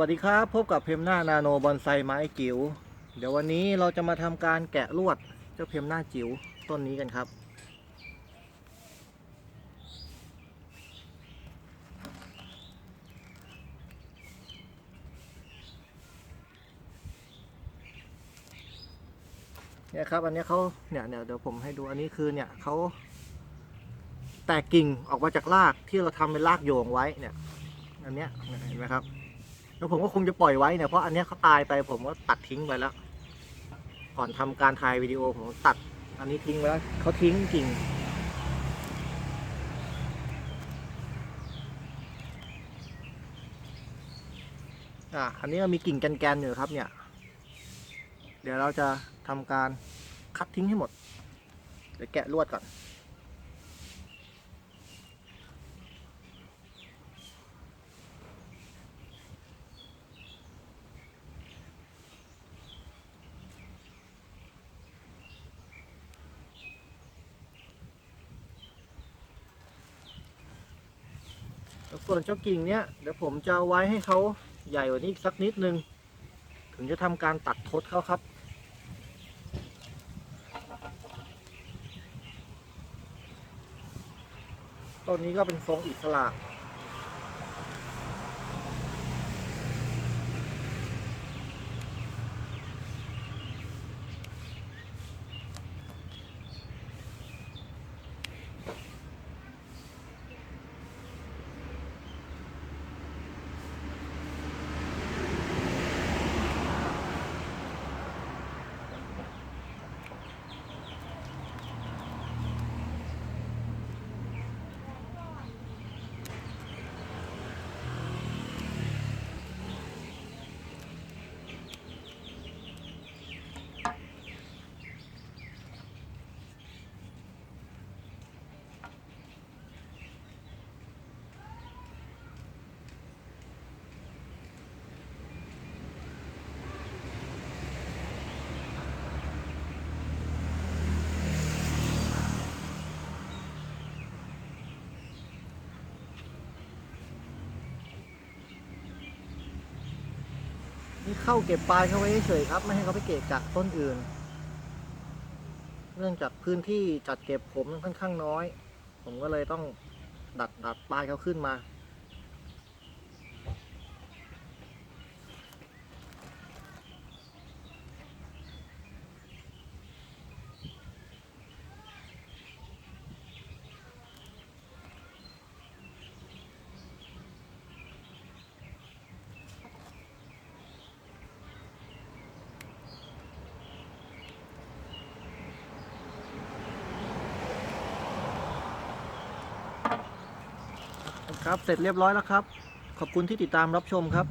วัสดีครับ พบกับเพมหน้านาโนบอนไซไม้จิ๋วเดี๋ยววันนี้เราจะมาทำการแกะลวดเจ้าเพมหน้าจิ๋วต้นนี้กันครับ เนี่ยครับอันนี้เขาเนี่ยเนี่ยเดี๋ยวผมให้ดูอันนี้คือเนี่ยเขาแตกกิ่งออกมาจากรากที่เราทำเป็นรากโยงไว้เนี่ยอันเนี้ยเห็นไหมครับ แล้วผมก็คงจะปล่อยไว้เนี่ยเพราะอันนี้เขาตายไปผมก็ตัดทิ้งไปแล้ว ก่อนทำการถ่ายวิดีโอผมตัด อันนี้ทิ้งไปแล้วเขาทิ้งกิ่งอะอันนี้มีกิ่งแกนๆอยู่ครับเนี่ย เดี๋ยวเราจะทำการคัดทิ้งให้หมดเดี๋ยวแกะลวดก่อน ส่วนเจ้ากิ่งเนี้ยเดี๋ยวผมจะไว้ให้เขาใหญ่กว่านี้อีกสักนิดนึง ถึงจะทำการตัดทดเขาครับต้นนี้ก็เป็นทรงอิสระ เข้าเก็บปลายเขาไว้เฉยครับ ไม่ให้เขาไปเกะกะต้นอื่น เนื่องจากพื้นที่จัดเก็บผมมันค่อนข้างน้อย ผมก็เลยต้องดัดดัดปลายเขาขึ้นมา ครับเสร็จเรียบร้อยแล้วครับ ขอบคุณที่ติดตามรับชมครับ